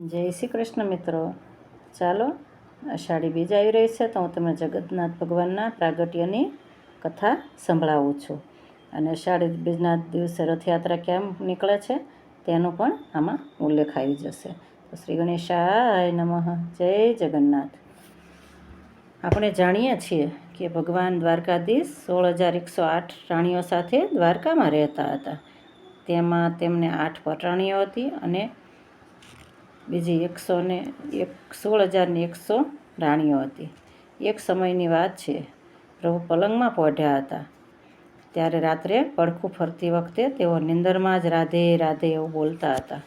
જય શ્રી કૃષ્ણ મિત્રો. ચાલો અષાઢી બીજ આવી રહી છે તો હું તમને જગન્નાથ ભગવાનના પ્રાગટ્યની કથા સંભળાવું છું. અને અષાઢી બીજના દિવસે રથયાત્રા કેમ નીકળે છે તેનો પણ આમાં ઉલ્લેખ આવી જશે. તો શ્રી ગણેશાય નમઃ. જય જગન્નાથ. આપણે જાણીએ છીએ કે ભગવાન દ્વારકાધીશ સોળ હજાર એકસો આઠ રાણીઓ સાથે દ્વારકામાં રહેતા હતા. તેમાં તેમને આઠ પટરાણીઓ હતી અને બીજી એકસો ને એક, સોળ હજારની એકસો રાણીઓ હતી. એક સમયની વાત છે. પ્રભુ પલંગમાં પહોંચ્યા હતા. ત્યારે રાત્રે પડખું ફરતી વખતે તેઓ નિંદરમાં જ રાધે રાધે એવું બોલતા હતા.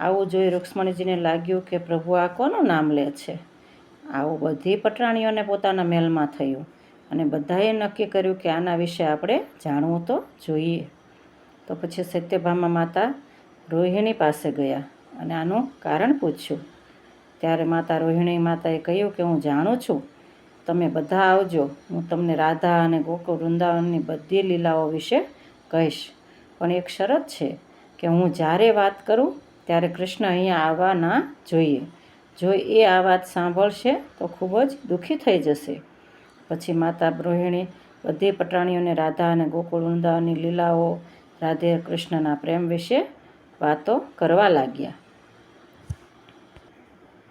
આવું જોઈ રૂક્ષ્મણીજીને લાગ્યું કે પ્રભુ આ કોનું નામ લે છે? આવું બધી પટરાણીઓને પોતાના મેલમાં થયું અને બધાએ નક્કી કર્યું કે આના વિશે આપણે જાણવું તો જોઈએ. તો પછી સત્યભામા માતા રોહિણી પાસે ગયા. અને આનું કારણ પૂછ્યું. ત્યારે માતા રોહિણી માતાએ કહ્યું કે હું જાણું છું, તમે બધા આવજો. હું તમને રાધા અને ગોકુળ વૃંદાવનની બધી લીલાઓ વિશે કહીશ. પણ એક શરત છે કે હું જ્યારે વાત કરું, ત્યારે કૃષ્ણ અહીંયા આવવા ના જોઈએ. જો એ આ વાત સાંભળશે, તો ખૂબ જ દુઃખી થઈ જશે. પછી માતા રોહિણી બધી પટાણીઓને રાધા અને ગોકુળ વૃંદાવનની લીલાઓ, રાધે કૃષ્ણના પ્રેમ વિશે વાતો કરવા લાગ્યા.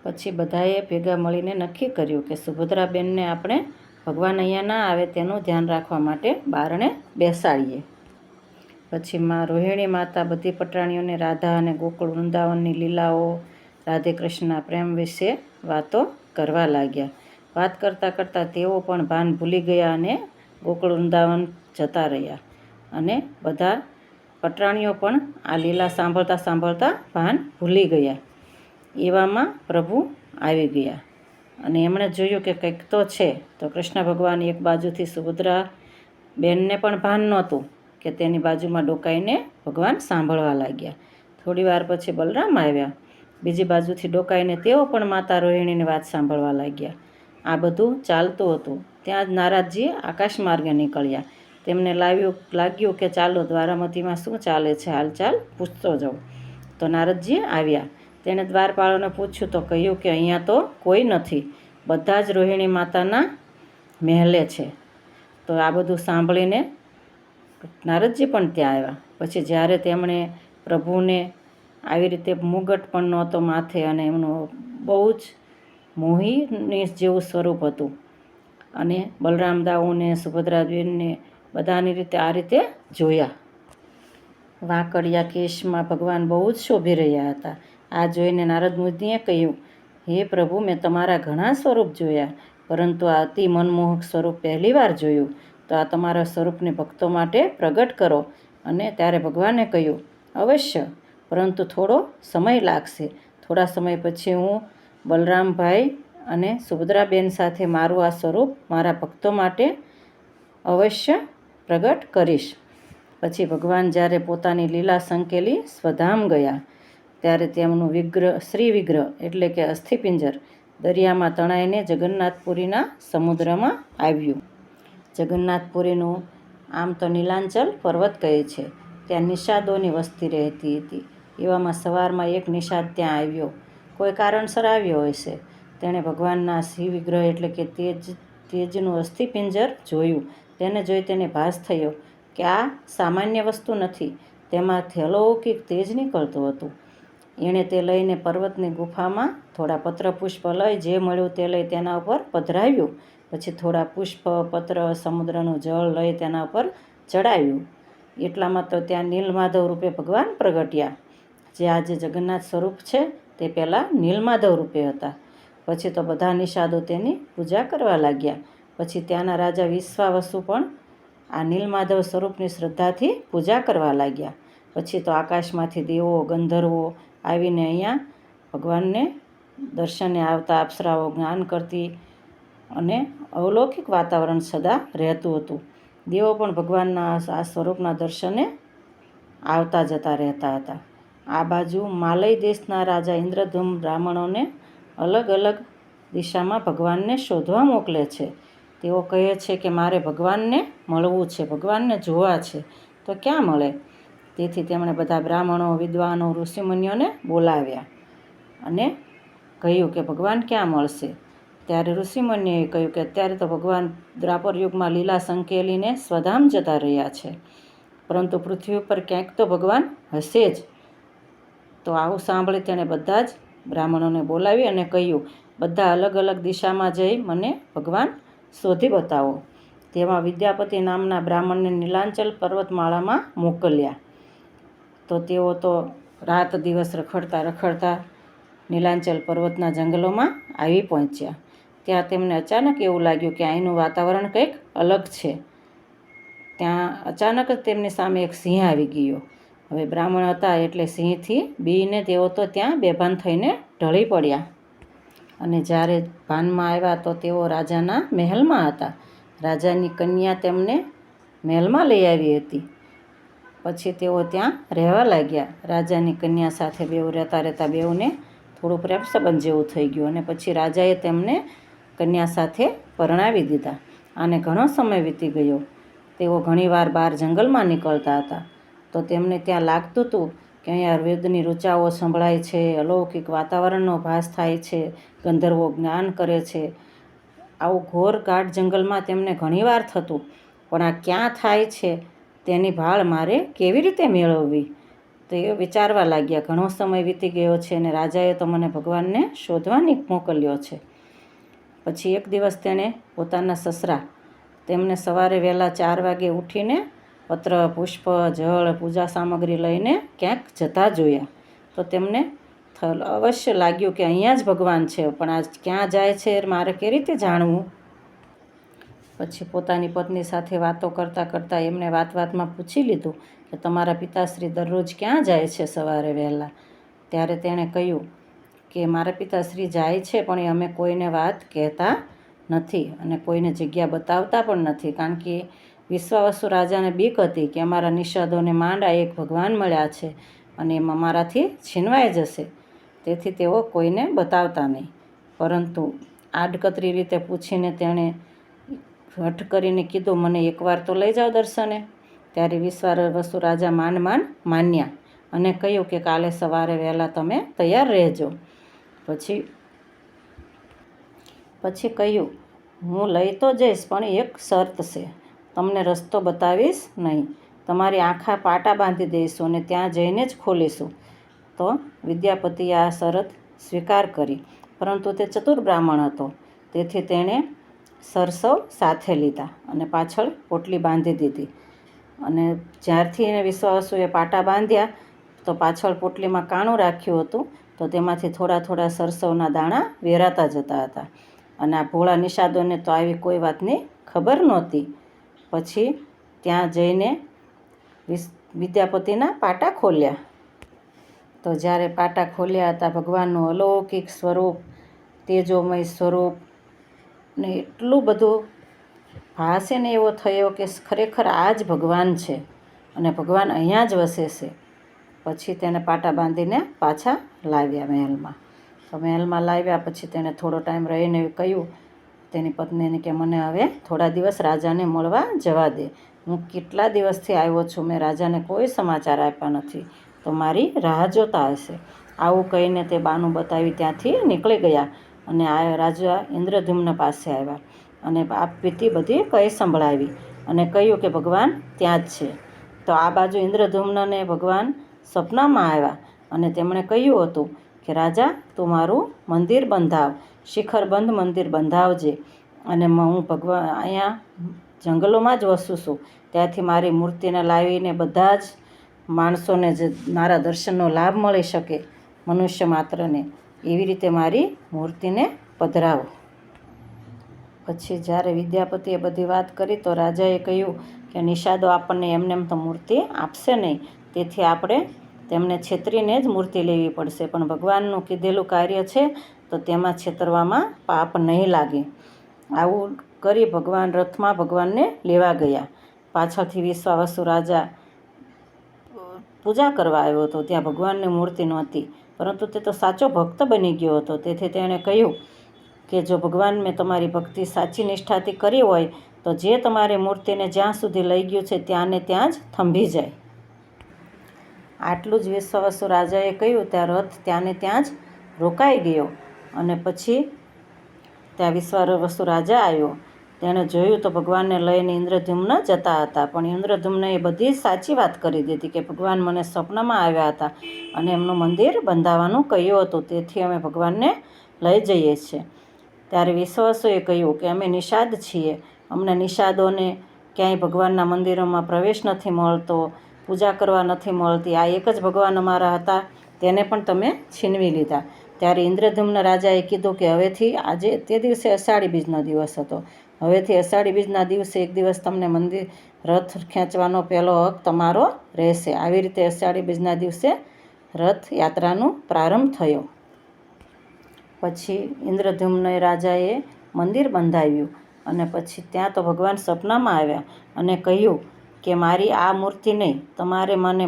પછી બધાએ ભેગા મળીને નક્કી કર્યું કે સુભદ્રાબેનને આપણે ભગવાન અહીંયા ના આવે તેનું ધ્યાન રાખવા માટે બારણે બેસાડીએ. પછી માં રોહિણી માતા બધી પટરાણીઓને રાધા અને ગોકુળ વૃંદાવનની લીલાઓ, રાધે કૃષ્ણના પ્રેમ વિશે વાતો કરવા લાગ્યા. વાત કરતાં કરતાં તેઓ પણ ભાન ભૂલી ગયા અને ગોકુળ વૃંદાવન જતા રહ્યા અને બધા પટરાણીઓ પણ આ લીલા સાંભળતા સાંભળતા ભાન ભૂલી ગયા. એવામાં પ્રભુ આવી ગયા. અને એમણે જોયું કે કંઈક તો છે. તો કૃષ્ણ ભગવાન એક બાજુથી સુભદ્રા બેનને પણ ભાન નહોતું કે તેની બાજુમાં ડોકાઈને ભગવાન સાંભળવા લાગ્યા. થોડી વાર પછી બલરામ આવ્યા. બીજી બાજુથી ડોકાઈને તેઓ પણ માતા રોહિણીની વાત સાંભળવા લાગ્યા. આ બધું ચાલતું હતું. ત્યાં જ નારાજજી આકાશ માર્ગે નીકળ્યા. તેમને લાવ્યું, લાગ્યું કે ચાલો દ્વારામતીમાં શું ચાલે છે? હાલચાલ પૂછતો જાઉં. તો નારદજી આવ્યા. તેણે દ્વારપાળોને પૂછ્યું, તો કહ્યું કે અહીંયા તો કોઈ નથી. બધા જ રોહિણી માતાના મહેલે છે. તો આ બધું સાંભળીને નારદજી પણ ત્યાં આવ્યા. પછી જ્યારે તેમણે પ્રભુને આવી રીતે મુગટ પણ નહોતો માથે અને એમનું બહુ જ મોહીની જેવું સ્વરૂપ હતું અને બલરામ દાઉને સુભદ્રાબેનને બધાની રીતે આ રીતે જોયા. વાંકડિયા કેશમાં ભગવાન બહુ જ શોભી રહ્યા હતા. આ જોઈને નારદ મુનિએ કહ્યું, હે પ્રભુ, મેં તમારા ઘણા સ્વરૂપ જોયા, પરંતુ આ અતિ મનમોહક સ્વરૂપ પહેલીવાર જોયું. તો આ તમારા સ્વરૂપને ભક્તો માટે પ્રગટ કરો. અને ત્યારે ભગવાને કહ્યું, અવશ્ય, પરંતુ થોડો સમય લાગશે. થોડા સમય પછી હું બલરામભાઈ અને સુભદ્રાબેન સાથે મારું આ સ્વરૂપ મારા ભક્તો માટે અવશ્ય પ્રગટ કરીશ. પછી ભગવાન જ્યારે પોતાની લીલા સંકેલી સ્વધામ ગયા. ત્યારે તેમનું વિગ્રહ, શ્રી વિગ્રહ એટલે કે અસ્થિપિંજર દરિયામાં તણાઈને જગન્નાથપુરીના સમુદ્રમાં આવ્યું. જગન્નાથપુરીનું આમ તો નીલાંચલ પર્વત કહે છે. ત્યાં નિષાદોની વસ્તી રહેતી હતી. એવામાં સવારમાં એક નિષાદ ત્યાં આવ્યો. કોઈ કારણસર આવ્યો હશે. તેણે ભગવાનના શ્રી વિગ્રહ એટલે કે તેજ, તેજનું અસ્થિપિંજર જોયું. તેને જોઈ તેને ભાસ થયો કે આ સામાન્ય વસ્તુ નથી. તેમાંથી અલૌકિક તેજ નીકળતું હતું. એણે તે લઈને પર્વતની ગુફામાં થોડા પત્ર પુષ્પ લઈ, જે મળ્યું તે લઈ તેના ઉપર પધરાવ્યું. પછી થોડા પુષ્પ, પત્ર, સમુદ્રનું જળ લઈ તેના ઉપર ચડાવ્યું. એટલામાં તો ત્યાં નીલમાધવ રૂપે ભગવાન પ્રગટ્યા. જે આજે જગન્નાથ સ્વરૂપ છે, તે પહેલાં નીલમાધવ રૂપે હતા. પછી તો બધા નિષાદો તેની પૂજા કરવા લાગ્યા. પછી ત્યાંના રાજા વિશ્વાવસુ પણ આ નીલમાધવ સ્વરૂપની શ્રદ્ધાથી પૂજા કરવા લાગ્યા. પછી તો આકાશમાંથી દેવો, ગંધર્વો આવીને અહીંયા ભગવાનને દર્શને આવતા અપ્સરાઓ જ્ઞાન કરતી અને અવલૌકિક વાતાવરણ સદા રહેતું હતું. દેવો પણ ભગવાનના આ સ્વરૂપના દર્શને આવતા જતા રહેતા હતા. આ બાજુ માલય દેશના રાજા ઇન્દ્રધૂમ બ્રાહ્મણોને અલગ અલગ દિશામાં ભગવાનને શોધવા મોકલે છે. તેઓ કહે છે કે મારે ભગવાનને મળવું છે. ભગવાનને જોવા છે. તો ક્યાં મળે? તેથી તેમણે બધા બ્રાહ્મણો, વિદ્વાનો, ઋષિમુનિઓને બોલાવ્યા અને કહ્યું કે ભગવાન ક્યાં મળશે? ત્યારે ઋષિમુનિએ કહ્યું કે અત્યારે તો ભગવાન દ્રાપર યુગમાં લીલા સંકેલીને સ્વધામ જતા રહ્યા છે. પરંતુ પૃથ્વી ઉપર ક્યાંક તો ભગવાન હશે જ. તો આવું સાંભળી તેણે બધા જ બ્રાહ્મણોને બોલાવી અને કહ્યું, બધા અલગ અલગ દિશામાં જઈ મને ભગવાન શોધી બતાવો. તેમાં વિદ્યાપતિ નામના બ્રાહ્મણને નીલાંચલ પર્વતમાળામાં મોકલ્યા. તો તેઓ તો રાત દિવસ રખડતા રખડતા નીલાંચલ પર્વતના જંગલોમાં આવી પહોંચ્યા. ત્યાં તેમને અચાનક એવું લાગ્યું કે અહીંનું વાતાવરણ કંઈક અલગ છે. ત્યાં અચાનક જ તેમની સામે એક સિંહ આવી ગયો. હવે બ્રાહ્મણ હતા એટલે સિંહથી બીને તેઓ તો ત્યાં બેભાન થઈને ઢળી પડ્યા. અને જ્યારે ભાનમાં આવ્યા તો તેઓ રાજાના મહેલમાં હતા. રાજાની કન્યા તેમને મહેલમાં લઈ આવી હતી. પછી તેઓ ત્યાં રહેવા લાગ્યા. રાજાની કન્યા સાથે બેઉ રહેતા રહેતા બેઉને થોડું પ્રેમ સંબંધ જેવું થઈ ગયું અને પછી રાજાએ તેમને કન્યા સાથે પરણાવી દીધા. આને ઘણો સમય વીતી ગયો. તેઓ ઘણીવાર બહાર જંગલમાં નીકળતા હતા. તો તેમને ત્યાં લાગતું હતું કે અહીંયા વેદની ઋચાઓ સંભળાય છે, અલૌકિક વાતાવરણનો ભાસ થાય છે, ગંધર્વો જ્ઞાન કરે છે. આવું ઘોર ગાઢ જંગલમાં તેમને ઘણીવાર થતું. પણ આ ક્યાં થાય છે? તેની ભાળ મારે કેવી રીતે મેળવવી? તો એ વિચારવા લાગ્યા. ઘણો સમય વીતી ગયો છે અને રાજાએ તો મને ભગવાનને શોધવાની મોકલ્યો છે. પછી એક દિવસ તેણે પોતાના સસરા, તેમને સવારે વહેલા ચાર વાગે ઉઠીને પત્ર, પુષ્પ, જળ, પૂજા સામગ્રી લઈને ક્યાંક જતા જોયા. તો તેમને અવશ્ય લાગ્યું કે અહીંયા જ ભગવાન છે, પણ આજ ક્યાં જાય છે મારે કેવી રીતે જાણવું? પછી પોતાની પત્ની સાથે વાતો કરતાં કરતાં એમને વાત વાતમાં પૂછી લીધું કે તમારા પિતાશ્રી દરરોજ ક્યાં જાય છે સવારે વહેલા? ત્યારે તેણે કહ્યું કે મારા પિતાશ્રી જાય છે, પણ એ અમે કોઈને વાત કહેતા નથી અને કોઈને જગ્યા બતાવતા પણ નથી. કારણ કે વિશ્વાવસુ રાજાને બીક હતી કે અમારા નિષાદોને માંડા એક ભગવાન મળ્યા છે અને એમાં મારાથી છીનવાઈ જશે. તેથી તેઓ કોઈને બતાવતા નહીં. પરંતુ આડકતરી રીતે પૂછીને તેણે હઠ કરીને કીધું, મને એકવાર તો લઈ જાઓ દર્શને. ત્યારે વિશ્વાર વસુ રાજા માન માન માન્યા અને કહ્યું કે કાલે સવારે વહેલા તમે તૈયાર રહેજો. પછી પછી કહ્યું, હું લઈ તો જઈશ, પણ એક શરત છે. તમને રસ્તો બતાવીશ નહીં. તમારી આંખા પાટા બાંધી દઈશું અને ત્યાં જઈને જ ખોલીશું. તો વિદ્યાપતિએ આ શરત સ્વીકાર કરી. પરંતુ તે ચતુર બ્રાહ્મણ હતો. તેથી તેણે સરસવ સાથે લીધા અને પાછળ પોટલી બાંધી દીધી. અને જ્યારથી એને વિશ્વાસુએ પાટા બાંધ્યા, તો પાછળ પોટલીમાં કાણું રાખ્યું હતું, તો તેમાંથી થોડા થોડા સરસવના દાણા વેરાતા જતા હતા. અને આ ભોળા નિષાદોને તો આવી કોઈ વાતની ખબર નહોતી. પછી ત્યાં જઈને વિદ્યાપતિના પાટા ખોલ્યા. તો જ્યારે પાટા ખોલ્યા હતા ભગવાનનું અલૌકિક સ્વરૂપ, તેજોમય સ્વરૂપ ને એટલું બધું ભાસે ને એવો થયો કે ખરેખર આ જ ભગવાન છે અને ભગવાન અહીંયા જ વસે છે પછી તેને પાટા બાંધીને પાછા લાવ્યા મહેલમાં. તો મહેલમાં લાવ્યા પછી તેને થોડો ટાઈમ રહીને કહ્યું, તેની પત્નીને કે મને હવે થોડા દિવસ રાજાને મળવા જવા દે. હું કેટલા દિવસથી આવ્યો છું, મેં રાજાને કોઈ સમાચાર આપ્યા નથી. તો મારી રાહ જોતા હશે. આવું કહીને તે બાનું બતાવી ત્યાંથી નીકળી ગયા. અને આ રાજા ઇન્દ્રધૂમ્ન પાસે આવ્યા અને આ પીતી બધી કઈ સંભળાવી અને કહ્યું કે ભગવાન ત્યાં જ છે. તો આ બાજુ ઇન્દ્રધૂમ્નને ભગવાન સપનામાં આવ્યા અને તેમણે કહ્યું હતું કે, રાજા, તું મારું મંદિર બંધાવ, શિખરબંધ મંદિર બંધાવજે અને હું ભગવાન અહીંયા જંગલોમાં જ વસું છું. ત્યાંથી મારી મૂર્તિને લાવીને બધા જ માણસોને જે મારા દર્શનનો લાભ મળી શકે મનુષ્ય માત્રને. એવી રીતે મારી મૂર્તિને પધરાવો. પછી જ્યારે વિદ્યાપતિએ બધી વાત કરી તો રાજાએ કહ્યું કે નિષાદો આપણને એમને એમ તો મૂર્તિ આપશે નહીં. તેથી આપણે તેમને છેતરીને જ મૂર્તિ લેવી પડશે. પણ ભગવાનનું કીધેલું કાર્ય છે તો તેમાં છેતરવામાં પાપ નહીં લાગે. આવું કરી ભગવાન રથમાં ભગવાનને લેવા ગયા. પાછળથી વિશ્વાવસુ રાજા પૂજા કરવા આવ્યો હતો, ત્યાં ભગવાનની મૂર્તિ નહોતી, પરંતુ તે તો સાચો ભક્ત બની ગયો હતો. તેથી તેણે કહ્યું કે, જો ભગવાન મેં તમારી ભક્તિ સાચી નિષ્ઠાથી કરી હોય, તો જે તમારી મૂર્તિને જ્યાં સુધી લઈ ગયું છે ત્યાંને ત્યાં જ થંભી જાય. આટલું જ વિશ્વવસુ રાજાએ કહ્યું, ત્યાં રથ ત્યાંને ત્યાં જ રોકાઈ ગયો અને પછી ત્યાં વિશ્વાવસુ રાજા આવ્યો. તેણે જોયું તો ભગવાનને લઈને ઇન્દ્રધ્યુમ્ન જતા હતા, પણ ઇન્દ્રધ્યુમ્ને એ બધી સાચી વાત કરી દીધી કે ભગવાન મને સ્વપ્નમાં આવ્યા હતા અને એમનું મંદિર બંધાવવાનું કહ્યું હતું, તેથી અમે ભગવાનને લઈ જઈએ છીએ. ત્યારે વિશ્વાસોએ કહ્યું કે અમે નિષાદ છીએ, અમને નિષાદોને ક્યાંય ભગવાનના મંદિરોમાં પ્રવેશ નથી મળતો, પૂજા કરવા નથી મળતી, આ એક જ ભગવાન અમારા હતા, તેને પણ તમે છીનવી લીધા. ત્યારે ઇન્દ્રધુમ્ન રાજાએ કીધું કે હવેથી આજે તે દિવસે અષાઢી બીજનો દિવસ હતો. હવેથી અષાઢી બીજના દિવસે એક દિવસ તમને મંદિર રથ ખેંચવાનો પહેલો હક તમારો રહેશે. આવી રીતે અષાઢી બીજના દિવસે રથ યાત્રાનો પ્રારંભ થયો. પછી ઇન્દ્રધુમ્ન રાજાએ મંદિર બંધાવ્યું અને પછી ત્યાં તો ભગવાન સપનામાં આવ્યા અને કહ્યું કે મારી આ મૂર્તિ નહીં તમારે મને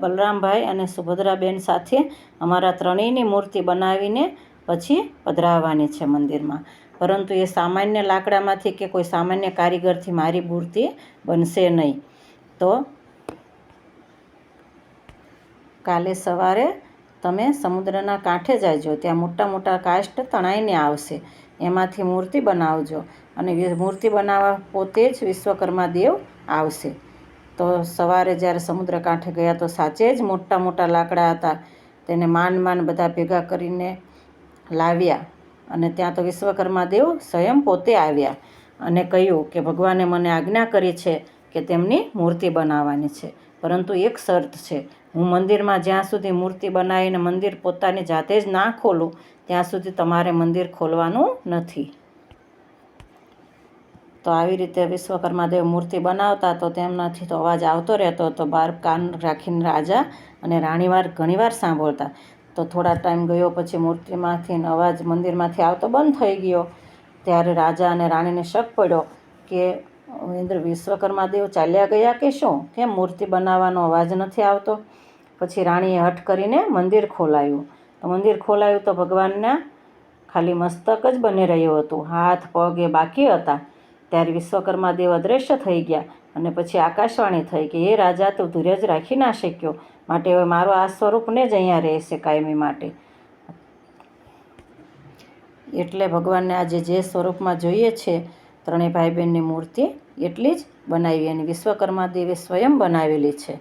બલરામભાઈ અને સુભદ્રાબેન સાથે અમારા ત્રણેયની મૂર્તિ બનાવીને પછી પધરાવવાની છે મંદિરમાં. પરંતુ એ સામાન્ય લાકડામાંથી કે કોઈ સામાન્ય કારીગરથી મારી મૂર્તિ બનશે નહીં. તો કાલે સવારે તમે સમુદ્રના કાંઠે જાજો. ત્યાં મોટા મોટા કાષ્ટ તણાઈને આવશે. એમાંથી મૂર્તિ બનાવજો. અને મૂર્તિ બનાવવા પોતે જ વિશ્વકર્મા દેવ આવશે. તો સવારે જ્યારે સમુદ્ર કાંઠે ગયા તો સાચે જ મોટા મોટા લાકડા હતા. તેને માંડ માંડ બધા ભેગા કરીને લાવ્યા. અને ત્યાં તો વિશ્વકર્મા દેવ સ્વયં પોતે આવ્યા અને કહ્યું કે ભગવાને મને આજ્ઞા કરી છે કે તેમની મૂર્તિ બનાવવાની છે. પરંતુ એક શરત છે. હું મંદિરમાં જ્યાં સુધી મૂર્તિ બનાવીને મંદિર પોતાની જાતે જ ના ખોલું, ત્યાં સુધી તમારે મંદિર ખોલવાનું નથી. તો આવી રીતે વિશ્વકર્મા દેવ મૂર્તિ બનાવતા તો તેમનાથી તો અવાજ આવતો રહેતો હતો બાર કાન રાખીને રાજા અને રાણીવાર ઘણીવાર સાંભળતા. તો થોડા ટાઈમ ગયો પછી મૂર્તિમાંથી અવાજ મંદિરમાંથી આવતો બંધ થઈ ગયો. ત્યારે રાજા અને રાણીને શક પડ્યો કે ઇન્દ્ર વિશ્વકર્મા દેવ ચાલ્યા ગયા કે શું? કેમ મૂર્તિ બનાવવાનો અવાજ નથી આવતો? પછી રાણીએ હઠ કરીને મંદિર ખોલાયું. તો મંદિર ખોલાયું તો ભગવાનના ખાલી મસ્તક જ બની રહ્યું હતું. હાથ, પગ એ બાકી હતા. ત્યારે વિશ્વકર્મા દેવ અદ્રશ્ય થઈ ગયા અને પછી આકાશવાણી થઈ કે એ રાજા, તું ધીરજ રાખી ના શક્યો. માટે હવે મારો આ સ્વરૂપને જ અહીંયા રહેશે કાયમી માટે. એટલે ભગવાનને આજે જે સ્વરૂપમાં જોઈએ છે, ત્રણેય ભાઈ બહેનની મૂર્તિ, એટલી જ બનાવી અને વિશ્વકર્મા દેવે સ્વયં બનાવેલી છે.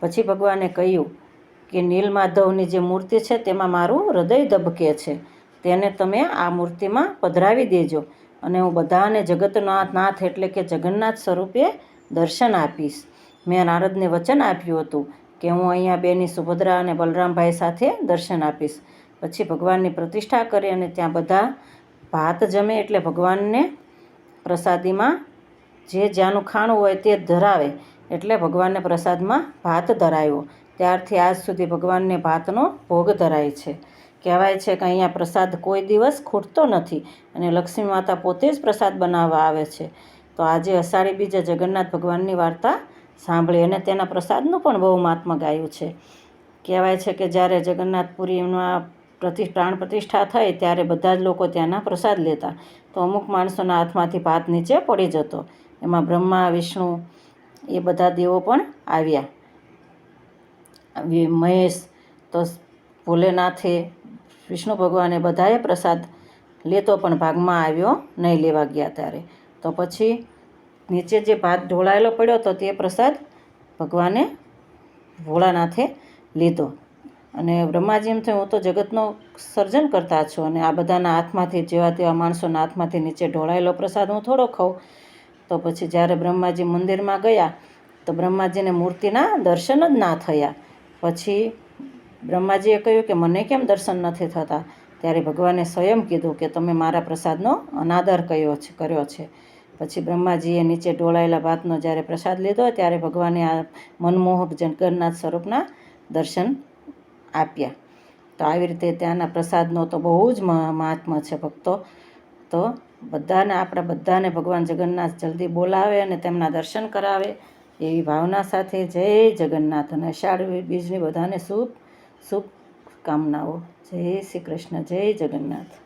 પછી ભગવાને કહ્યું કે નીલમાધવની જે મૂર્તિ છે, તેમાં મારું હૃદય ધબકે છે. તેને તમે આ મૂર્તિમાં પધરાવી દેજો અને હું બધાને જગતનાથ નાથ એટલે કે જગન્નાથ સ્વરૂપે દર્શન આપીશ. મેં નારદને વચન આપ્યું હતું કે હું અહીંયા બેની સુભદ્રા અને બલરામભાઈ સાથે દર્શન આપીશ. પછી ભગવાનની પ્રતિષ્ઠા કરી અને ત્યાં બધા ભાત જમે એટલે ભગવાનને પ્રસાદીમાં જે જ્યાંનું ખાણું હોય તે ધરાવે એટલે ભગવાનને પ્રસાદમાં ભાત ધરાવ્યો ત્યારથી આજ સુધી ભગવાનને ભાતનો ભોગ ધરાય છે. કહેવાય છે કે અહીંયા પ્રસાદ કોઈ દિવસ ખૂટતો નથી અને લક્ષ્મી માતા પોતે જ પ્રસાદ બનાવવા આવે છે. તો આજે અષાઢી બીજે જગન્નાથ ભગવાનની વાર્તા સાંભળી અને તેના પ્રસાદનું પણ બહુ મહાત્મા ગાયું છે. કહેવાય છે કે જ્યારે જગન્નાથપુરીમાં પ્રતિ, પ્રાણ પ્રતિષ્ઠા થઈ ત્યારે બધા જ લોકો ત્યાંના પ્રસાદ લેતા. તો અમુક માણસોના હાથમાંથી ભાત નીચે પડી જતો. એમાં બ્રહ્મા, વિષ્ણુ એ બધા દેવો પણ આવ્યા. મહેશ તો ભોલેનાથે વિષ્ણુ ભગવાને બધાએ પ્રસાદ લેતો પણ ભાગમાં આવ્યો નહીં લેવા ગયા ત્યારે. તો પછી નીચે જે ભાત ઢોળાયેલો પડ્યો તો તે પ્રસાદ ભગવાને ભોળાનાથે લીધો. અને બ્રહ્માજી એમ થયું, હું તો જગતનો સર્જન કરતા છું અને આ બધાના હાથમાંથી જેવા તેવા માણસોના હાથમાંથી નીચે ઢોળાયેલો પ્રસાદ હું થોડો ખાઉં. તો પછી જ્યારે બ્રહ્માજી મંદિરમાં ગયા, તો બ્રહ્માજીને મૂર્તિના દર્શન જ ના થયા. પછી બ્રહ્માજીએ કહ્યું કે, મને કેમ દર્શન નથી થતા? ત્યારે ભગવાને સ્વયં કીધું કે, તમે મારા પ્રસાદનો અનાદર કર્યો છે કર્યો છે. પછી બ્રહ્માજીએ નીચે ઢોળાયેલા ભાતનો જ્યારે પ્રસાદ લીધો ત્યારે ભગવાને આ મનમોહક જગન્નાથ સ્વરૂપના દર્શન આપ્યા. તો આવી રીતે ત્યાંના પ્રસાદનો તો બહુ જ મહ- મહાત્મ્ય છે ભક્તો. તો બધાને, આપણા બધાને ભગવાન જગન્નાથ જલ્દી બોલાવે અને તેમના દર્શન કરાવે એવી ભાવના સાથે જય જગન્નાથ અને અષાઢ બીજની બધાને શુભ શુભ કામનાઓ. જય શ્રી કૃષ્ણ, જય જગન્નાથ.